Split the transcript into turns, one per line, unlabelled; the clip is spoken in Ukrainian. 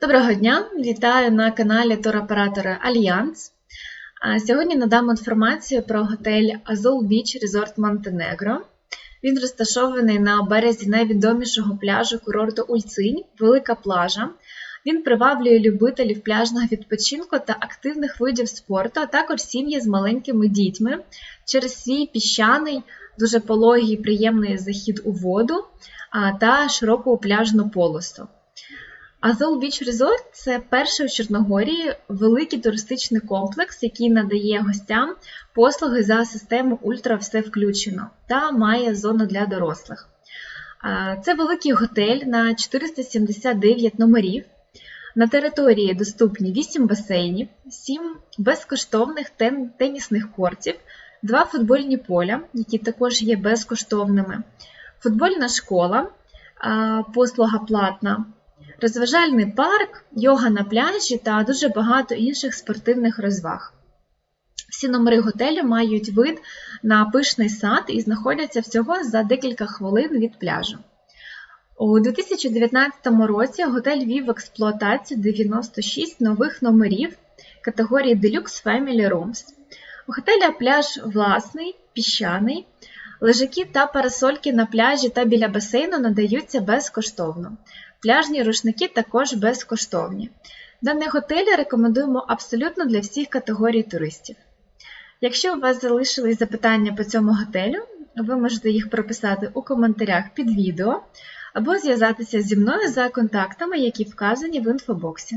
Доброго дня! Вітаю на каналі туроператора Альянс. Сьогодні надам інформацію про готель Azul Beach Resort Монтенегро. Він розташований на березі найвідомішого пляжу курорту Ульцинь, Велика плажа. Він приваблює любителів пляжного відпочинку та активних видів спорту, а також сім'ї з маленькими дітьми через свій піщаний, дуже пологий, приємний захід у воду та широку пляжну полосу. Азол Біч Resort – це перший у Чорногорії великий туристичний комплекс, який надає гостям послуги за систему Ультра все включено та має зону для дорослих. Це великий готель на 479 номерів. На території доступні 8 басейнів, 7 безкоштовних тен- тенісних кортів, 2 футбольні поля, які також є безкоштовними, футбольна школа, послуга платна, розважальний парк, йога на пляжі та дуже багато інших спортивних розваг. Всі номери готелю мають вид на пишний сад і знаходяться всього за декілька хвилин від пляжу. У 2019 році готель вів в експлуатацію 96 нових номерів категорії Deluxe Family Rooms. У готеля пляж власний, піщаний. Лежаки та парасольки на пляжі та біля басейну надаються безкоштовно. Пляжні рушники також безкоштовні. Даний готель рекомендуємо абсолютно для всіх категорій туристів. Якщо у вас залишились запитання по цьому готелю, ви можете їх прописати у коментарях під відео або зв'язатися зі мною за контактами, які вказані в інфобоксі.